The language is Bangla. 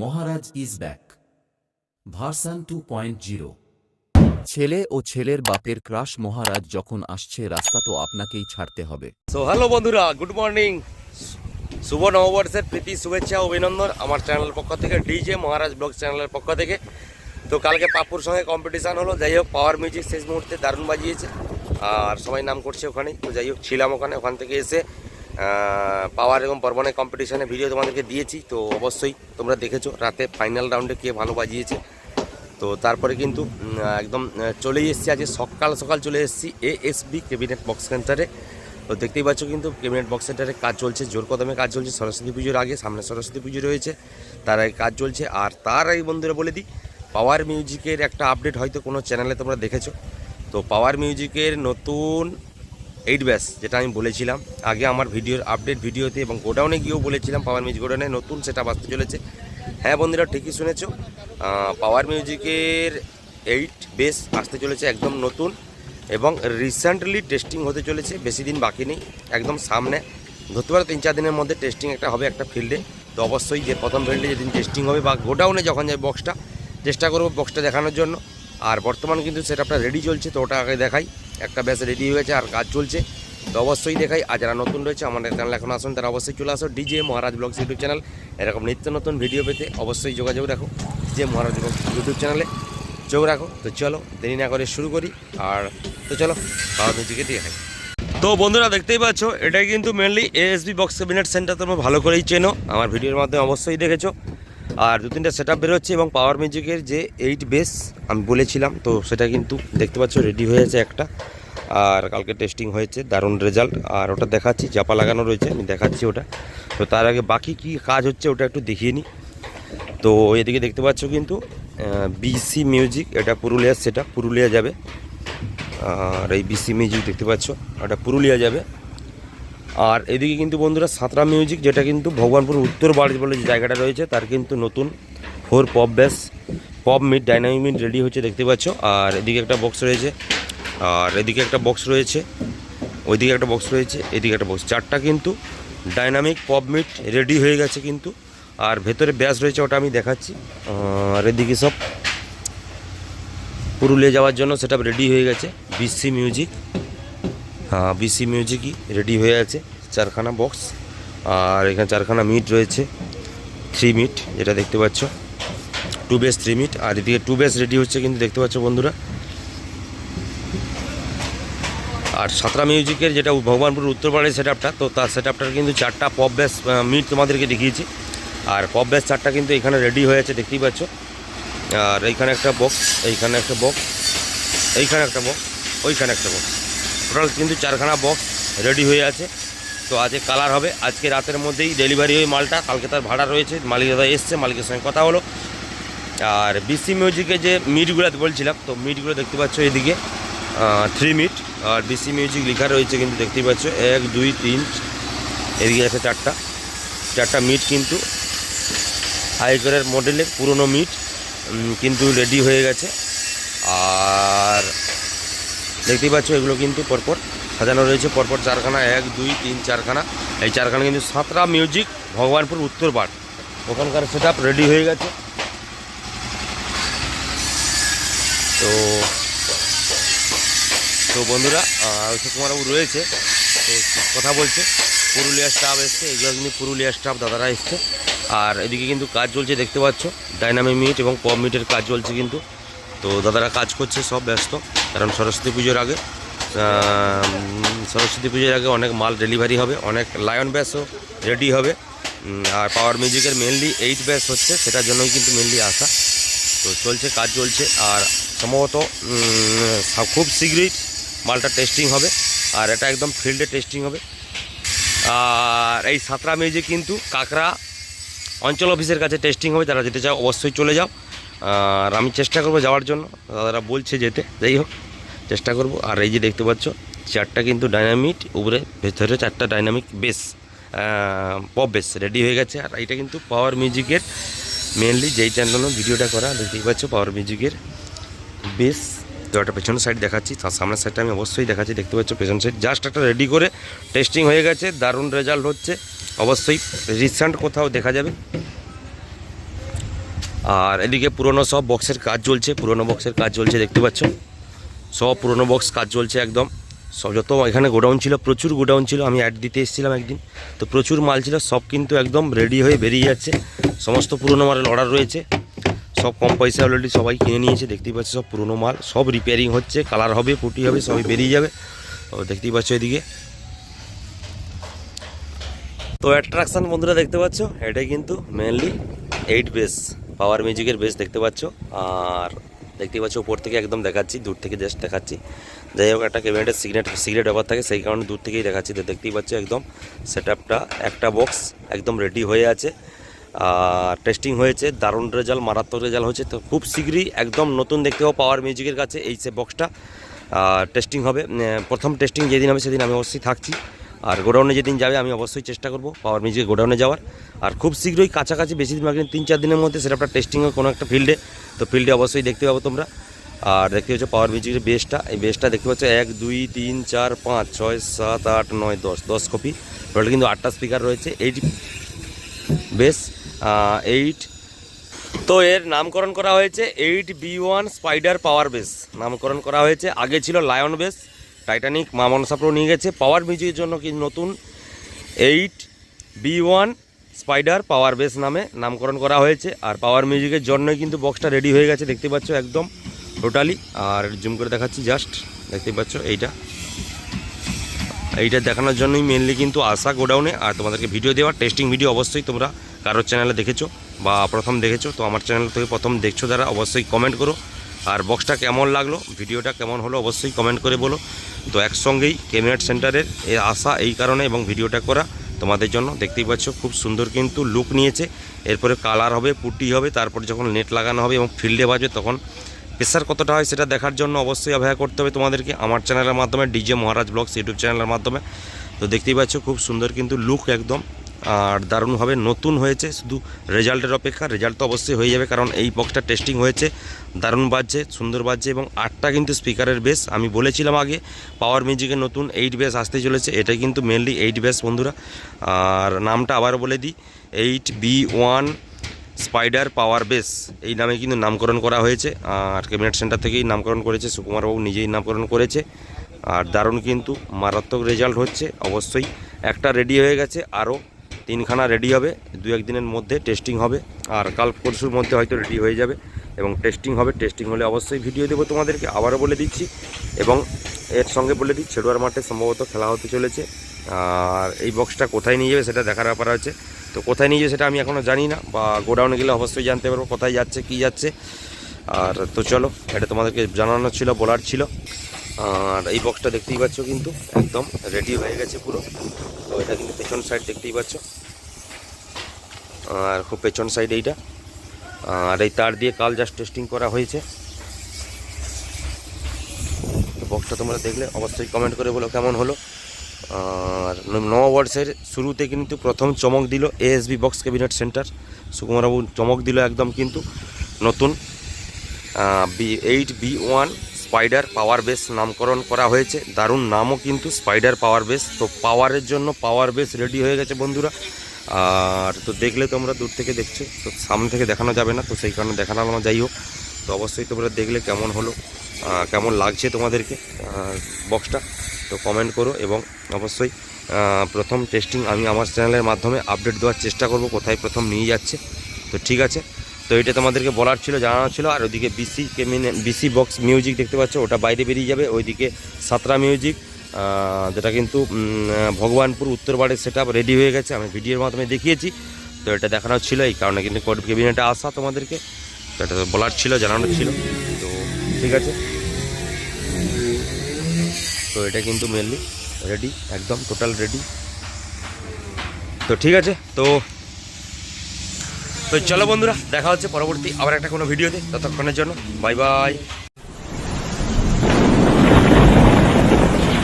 Maharaj is back. Version two point zero. ছেলে ও ছেলের বাপের ক্রাশ মহারাজ যখন আসছে রাস্তা তো আপনাকেই ছাড়তে হবে। সো হ্যালো বন্ধুরা গুড মর্নিং শুভ নববর্ষের প্রীতি শুভেচ্ছা অভিনন্দন আমার চ্যানেলের পক্ষ থেকে ডিজে মহারাজ ব্লগ চ্যানেলের পক্ষ থেকে। তো কালকে পাপুর সঙ্গে কম্পিটিশান হলো যাই হোক পাওয়ার মিউজিক শেষ মুহূর্তে দারুণ বাজিয়েছে। আর সবাই নাম করছে ওখানেই তো যাই হোক ছিলাম ওখানে ওখান থেকে এসে পাওয়ার এবং পরবনের কম্পিটিশানে ভিডিও তোমাদেরকে দিয়েছি, তো অবশ্যই তোমরা দেখেছ রাতে ফাইনাল রাউন্ডে কে ভালো বাজিয়েছে। তো তারপরে কিন্তু একদম চলেই এসেছি, আজকে সকাল সকাল চলে এসেছি এএসবি ক্যাবিনেট বক্স সেন্টারে তো দেখতেই পাচ্ছ কিন্তু ক্যাবিনেট বক্স সেন্টারে কাজ চলছে, জোর কদমে কাজ চলছে, সরস্বতী পুজোর আগে, সামনে সরস্বতী পুজো রয়েছে, তার আগে কাজ চলছে। আর তার আগে বন্ধুরা বলে দিই পাওয়ার মিউজিকের একটা আপডেট হয়তো কোনো চ্যানেলে তোমরা দেখেছ। তো পাওয়ার মিউজিকের নতুন এইট ব্যাস, যেটা আমি বলেছিলাম। আগে আমার ভিডিওর আপডেট ভিডিওতে এবং গোডাউনে গিয়েও বলেছিলাম পাওয়ার মিউজিক গোডাউনে নতুন সেটা আসতে চলেছে। হ্যাঁ বন্ধুরা, ঠিকই শুনেছ। পাওয়ার মিউজিকের এইট বেস আসতে চলেছে একদম নতুন এবং রিসেন্টলি টেস্টিং হতে চলেছে, বেশি দিন বাকি নেই, একদম সামনে। ধরতে পারো তিন চার দিনের মধ্যে টেস্টিং একটা হবে একটা ফিল্ডে তো অবশ্যই যে প্রথম ফিল্ডে যেদিন টেস্টিং হবে বা গোডাউনে যখন যায় বক্সটা চেষ্টা করব বক্সটা দেখানোর জন্য। আর বর্তমান কিন্তু সেটআপটা রেডি চলছে, তো ওটা আগে দেখাই। একটা ব্যাস রেডি হয়েছে আর কাজ চলছে। তো অবশ্যই দেখাই, আর যারা নতুন রয়েছে আমাদের চ্যানেল এখন আসুন, তারা অবশ্যই চলে আসো DJ Maharaj blogs YouTube channel এরকম নিত্য নতুন ভিডিও পেতে অবশ্যই যোগাযোগ রাখো ডিজে মহারাজ ব্লগস ইউটিউব চ্যানেলে চোখ রাখো, তো চলো দেরি না করে শুরু করি, আর তো চলো পাওয়ার মিউজিকে দিয়ে খাই তো বন্ধুরা দেখতেই পাচ্ছ, এটাই কিন্তু mainly ASB box cabinet centre তোমরা ভালো করেই চেনো। আমার ভিডিওর মাধ্যমে অবশ্যই দেখেছ। আর দু তিনটা সেট আপ বেরোচ্ছে এবং পাওয়ার মিউজিকের যে এইট বেস আমি বলেছিলাম, তো সেটা কিন্তু দেখতে পাচ্ছ রেডি হয়েছে একটা। আর কালকে টেস্টিং হয়েছে, দারুণ রেজাল্ট আর ওটা দেখাচ্ছি, চাপা লাগানো রয়েছে, আমি দেখাচ্ছি ওটা। তো তার আগে বাকি কি কাজ হচ্ছে ওটা একটু দেখিয়ে নিই তো এদিকে দেখতে পাচ্ছ কিন্তু বিসি মিউজিক এটা পুরুলিয়ার সেটা পুরুলিয়া যাবে। আর এই বিসি মিউজিক দেখতে পাচ্ছ, ওটা পুরুলিয়া যাবে। আর এদিকে কিন্তু বন্ধুরা সাঁতরা মিউজিক যেটা কিন্তু ভগবানপুর উত্তর বাড়ি বলে যে জায়গাটা রয়েছে, তার কিন্তু নতুন four pop bass pop mid dynamic mid ready হচ্ছে দেখতে পাচ্ছ। আর এদিকে একটা বক্স রয়েছে, আর এদিকে একটা বক্স রয়েছে, ওইদিকে একটা বক্স রয়েছে, এদিকে একটা বক্স চারটা কিন্তু ডাইনামিক পপ মিট রেডি হয়ে গেছে কিন্তু। আর ভেতরে ব্যাস রয়েছে, ওটা আমি দেখাচ্ছি। আর এদিকে সব পুরুলিয়া যাওয়ার জন্য সেটা রেডি হয়ে গেছে বিসি মিউজিক বিসি মিউজিকই রেডি হয়ে আছে, চারখানা বক্স আর এখানে চারখানা মিট রয়েছে থ্রি মিট যেটা দেখতে পাচ্ছ। টু বেস থ্রি মিট আর এদিকে টু বেস রেডি হচ্ছে কিন্তু দেখতে পাচ্ছ বন্ধুরা। আর সাঁতরা মিউজিকের যেটা ভগবানপুর উত্তরপাড়ার সেট আপটা তো তার সেট আপটার কিন্তু চারটা পপ ব্যাস মিট তোমাদেরকে দেখিয়েছি। আর পপ ব্যাস চারটা কিন্তু এখানে রেডি হয়ে আছে, দেখতেই পাচ্ছ। আর এইখানে একটা বক্স এইখানে একটা বক্স এইখানে একটা বক্স ওইখানে একটা বক্স টোটাল কিন্তু চারখানা বক্স রেডি হয়ে আছে। তো আজকে কালার হবে। আজকে রাতের মধ্যেই ডেলিভারি হয়ে মালটা। কালকে তার ভাড়া রয়েছে। মালিক দাদা এসছে, মালিকের সঙ্গে কথা হলো। আর বিসি মিউজিকে যে মিটগুলো বলছিলাম, তো মিটগুলো দেখতে পাচ্ছ এদিকে। থ্রি মিট আর বিসি মিউজিক লেখা রয়েছে কিন্তু দেখতেই পাচ্ছ। এক, দুই, তিন, এদিকে আছে চারটা। চারটা মিট কিন্তু হাইকারের মডেলের পুরনো মিট কিন্তু রেডি হয়ে গেছে। আর দেখতেই পাচ্ছ, এগুলো কিন্তু পরপর সাজানো রয়েছে। পরপর চারখানা, এক, দুই, তিন, চারখানা। এই চারখানা কিন্তু সাতরা মিউজিক, ভগবানপুর উত্তর পাট ওখানকার সেট রেডি হয়ে গেছে। তো তো বন্ধুরা অশোক কুমারবাবু রয়েছে, তো কথা বলছে। পুরুলিয়া স্টাফ এসছে এগুলো কিন্তু পুরুলিয়া স্টাফ দাদারা এসছে। আর এদিকে কিন্তু কাজ চলছে, দেখতে পাচ্ছ। ডাইনামিক মিট এবং পপ মিটের কাজ চলছে কিন্তু। তো দাদারা কাজ করছে, সব ব্যস্ত। কারণ সরস্বতী পুজোর আগে সরস্বতী পুজোর আগে অনেক মাল ডেলিভারি হবে, অনেক লায়ন ব্যাসও রেডি হবে। আর পাওয়ার মিউজিকের মেনলি এইট ব্যাস হচ্ছে, সেটার জন্যই কিন্তু মেনলি আসা। তো চলছে, কাজ চলছে, আর সম্ভবত খুব শীঘ্রই মালটা টেস্টিং হবে, আর এটা একদম ফিল্ডে টেস্টিং হবে। আর এই সাঁতরা মিউজিক কিন্তু কাকরা অঞ্চল অফিসের কাছে টেস্টিং হবে, যারা যেতে চাও অবশ্যই চলে যাও। আর আমি চেষ্টা করব যাওয়ার জন্য। দাদারা বলছে যেতে। যাই হোক, চেষ্টা করব। আর এই যে দেখতে পাচ্ছ, চারটা কিন্তু ডাইনামিক উপরে ভেতরে চারটা dynamic bass pop bass ready হয়ে গেছে। আর এইটা কিন্তু পাওয়ার মিউজিকের মেনলি যেই জন্য ভিডিওটা করা, দেখতেই পাচ্ছ পাওয়ার মিউজিকের বেস তো একটা পেছনের সাইড দেখাচ্ছি তার সামনের সাইডটা আমি অবশ্যই দেখাচ্ছি। দেখতে পাচ্ছ পেছন সাইড জাস্ট একটা রেডি করে টেস্টিং হয়ে গেছে, দারুণ রেজাল্ট হচ্ছে। অবশ্যই রিসেন্ট কোথাও দেখা যাবে। আর এদিকে পুরনো সব বক্সের কাজ চলছে, পুরনো বক্সের কাজ চলছে, দেখতে পাচ্ছ? সব পুরনো বক্স কাজ চলছে একদম। সব যত এখানে গোডাউন ছিল, প্রচুর গোডাউন ছিল, আমি অ্যাড দিতে এসেছিলাম একদিন। তো প্রচুর মাল ছিল, সব কিন্তু একদম রেডি হয়ে বেরিয়ে যাচ্ছে। সমস্ত পুরনো মালের অর্ডার রয়েছে। সব কম পয়সা অলরেডি সবাই কিনে নিয়েছে, দেখতেই পাচ্ছ সব পুরনো মাল। সব রিপেয়ারিং হচ্ছে কালার হবে, পুটি হবে, সবই বেরিয়ে যাবে। দেখতেই পাচ্ছ এদিকে। তো অ্যাট্রাকশন বন্ধুরা দেখতে পাচ্ছ এটাই কিন্তু মেনলি এইট বেস পাওয়ার মিউজিকের বেস দেখতে পাচ্ছ। আর দেখতেই পাচ্ছ উপর থেকে একদম দেখাচ্ছি, দূর থেকে জাস্ট দেখাচ্ছি। যাই হোক, একটা ক্যাবিনেটের সিগনেট সিগারেট ব্যাপার থাকে, সেই কারণে দূর থেকেই দেখাচ্ছি। তো দেখতেই পাচ্ছ একদম সেট একটা বক্স একদম রেডি হয়ে আছে। আর টেস্টিং হয়েছে, দারুণ রেজাল্ট মারাত্মক রেজাল্ট হয়েছে। তো খুব শীঘ্রই একদম নতুন দেখতে পাবো পাওয়ার মিউজিকের কাছে এই সে বক্সটা টেস্টিং হবে। প্রথম টেস্টিং যেদিন হবে সেদিন আমি অবশ্যই থাকছি। আর গোডাউনে যেদিন যাবে, আমি অবশ্যই চেষ্টা করব পাওয়ার মিউজিক গোডাউনে যাওয়ার। আর খুব শীঘ্রই কাছাকাছি বেশি দিন বাকি তিন চার দিনের মধ্যে সেটা একটা টেস্টিং হয় কোনো একটা ফিল্ডে তো ফিল্ডে অবশ্যই দেখতে পাবো তোমরা। আর দেখতে পাচ্ছ পাওয়ার মিউজিকের বেসটা এই বেসটা দেখতে পাচ্ছ এক, দুই, তিন, চার, পাঁচ, ছয়, সাত, আট, নয়, দশ দশ কপি টোটাল কিন্তু আটটা স্পিকার রয়েছে এইট বেস এইট তো এর নামকরণ করা হয়েছে eight B one spider power bass নামকরণ করা হয়েছে, আগে ছিল লায়ন বেস টাইটানিক মা মনসা প্রো নিয়ে গেছে। পাওয়ার মিউজিকের জন্য কি নতুন? Eight B one spider power bass নামে নামকরণ করা হয়েছে। আর পাওয়ার মিউজিকের জন্যই কিন্তু বক্সটা রেডি হয়ে গেছে। দেখতে পাচ্ছ একদম টোটালি আর জুম করে দেখাচ্ছি জাস্ট দেখতে পাচ্ছ এইটা। এইটা দেখানোর জন্যই মেনলি কিন্তু আসা গোডাউনে। আর তোমাদেরকে ভিডিও দেওয়া টেস্টিং ভিডিও অবশ্যই তোমরা কারোর চ্যানেলে দেখেছ বা প্রথম দেখেছ। তো আমার চ্যানেল থেকে প্রথম দেখছ যারা, অবশ্যই কমেন্ট করো। আর বক্সটা কেমন লাগল? ভিডিওটা কেমন হলো অবশ্যই কমেন্ট করে বলো। তো একসঙ্গেই ক্যাবিনেট সেন্টারের এ আসা এই কারণে এবং ভিডিওটা করা তোমাদের জন্য। দেখতেই পাচ্ছ, খুব সুন্দর কিন্তু লুক নিয়েছে। এরপরে কালার হবে, পুটি হবে, তারপর যখন নেট লাগানো হবে এবং ফিল্ডে বাজবে তখন প্রেসার কতটা হয় সেটা দেখার জন্য অবশ্যই অপেক্ষা করতে হবে তোমাদেরকে আমার চ্যানেলের মাধ্যমে ডিজে মহারাজ ব্লগস ইউটিউব চ্যানেলের মাধ্যমে। তো দেখতেই পাচ্ছ, খুব সুন্দর কিন্তু লুক একদম। আর দারুণভাবে নতুন হয়েছে, শুধু রেজাল্টের অপেক্ষা, রেজাল্ট তো অবশ্যই হয়ে যাবে কারণ এই বক্সটা টেস্টিং হয়েছে, দারুণ বাজছে, সুন্দর বাজছে এবং আটটা কিন্তু স্পিকারের বেস আমি বলেছিলাম আগে পাওয়ার মিউজিকের নতুন এইট বেস আসতে চলেছে, এটাই কিন্তু মেনলি এইট বেস বন্ধুরা। আর নামটা আবারও বলে দিই eight B one spider power bass এই নামে কিন্তু নামকরণ করা হয়েছে, আর ক্যাবিনেট সেন্টার থেকেই নামকরণ করেছে, সুকুমারবাবু নিজেই নামকরণ করেছে, আর দারুণ কিন্তু মারাত্মক রেজাল্ট হচ্ছে, অবশ্যই একটা রেডি হয়ে গেছে, আরও তিনখানা রেডি হবে, দু একদিনের মধ্যে টেস্টিং হবে, আর কাল পরশুর মধ্যে হয়তো রেডি হয়ে যাবে এবং টেস্টিং হবে টেস্টিং হলে অবশ্যই ভিডিও দেবো তোমাদেরকে, আবারও বলে দিচ্ছি এবং এর সঙ্গে বলে দিই, ছেড়ুয়ার মাঠে সম্ভবত খেলা হতে চলেছে, আর এই বক্সটা কোথায় নিয়ে যাবে সেটা দেখার ব্যাপার আছে। তো কোথায় নিয়ে যাবে সেটা আমি এখনও জানি না, বা গোডাউনে গেলে অবশ্যই জানতে পারব কোথায় যাচ্ছে, কী যাচ্ছে। আর তো চলো, এটা তোমাদেরকে জানানো ছিল, বলার ছিল। আর এই বক্সটা দেখতেই পাচ্ছ কিন্তু একদম রেডি হয়ে গেছে পুরো। তো এটা কিন্তু পেছন সাইড দেখতেই পাচ্ছ। আর খুব পেছন সাইড এইটা। আর এই তার দিয়ে কাল জাস্ট টেস্টিং করা হয়েছে। বক্সটা তোমরা দেখলে অবশ্যই কমেন্ট করে বলো কেমন হলো। আর নববর্ষের শুরুতে কিন্তু প্রথম চমক দিল এএসবি বক্স ক্যাবিনেট সেন্টার সুকুমারবাবু চমক দিল একদম কিন্তু নতুন। B eight B one spider power bass নামকরণ করা হয়েছে। দারুণ নামও কিন্তু স্পাইডার পাওয়ার বেস তো পাওয়ারের জন্য পাওয়ার বেস রেডি হয়ে গেছে বন্ধুরা। আর তো দেখলে তোমরা দূর থেকে দেখছ। তো সামনে থেকে দেখানো যাবে না। তো সেই কারণে দেখানো যাই হোক, তো অবশ্যই তোমরা দেখলে কেমন হলো কেমন লাগছে তোমাদেরকে বক্সটা তো কমেন্ট করো এবং অবশ্যই প্রথম টেস্টিং আমি আমার চ্যানেলের মাধ্যমে আপডেট দেওয়ার চেষ্টা করব। কোথায় প্রথম নিয়ে যাচ্ছে। তো ঠিক আছে। তো এটা তোমাদেরকে বলার ছিল জানানো ছিল। আর ওইদিকে বিসি কেমিন বিসি বক্স মিউজিক দেখতে পাচ্ছ, ওটা বাইরে বেরিয়ে যাবে। ওইদিকে সাতরা মিউজিক যেটা কিন্তু ভগবানপুর উত্তরবাড়ির সেট রেডি হয়ে গেছে। আমি ভিডিওর মাধ্যমে দেখিয়েছি। তো এটা দেখানো ছিল, এই কারণে কিন্তু কোড কেবিনেটে আসা তোমাদেরকে। তো এটা বলার ছিল জানানোর ছিল। তো ঠিক আছে। তো এটা কিন্তু মেনলি রেডি একদম টোটাল রেডি তো ঠিক আছে, তো তো চলো বন্ধুরা দেখা হচ্ছে পরবর্তী আবার একটা কোনো ভিডিওতে। ততক্ষণের জন্য বাই বাই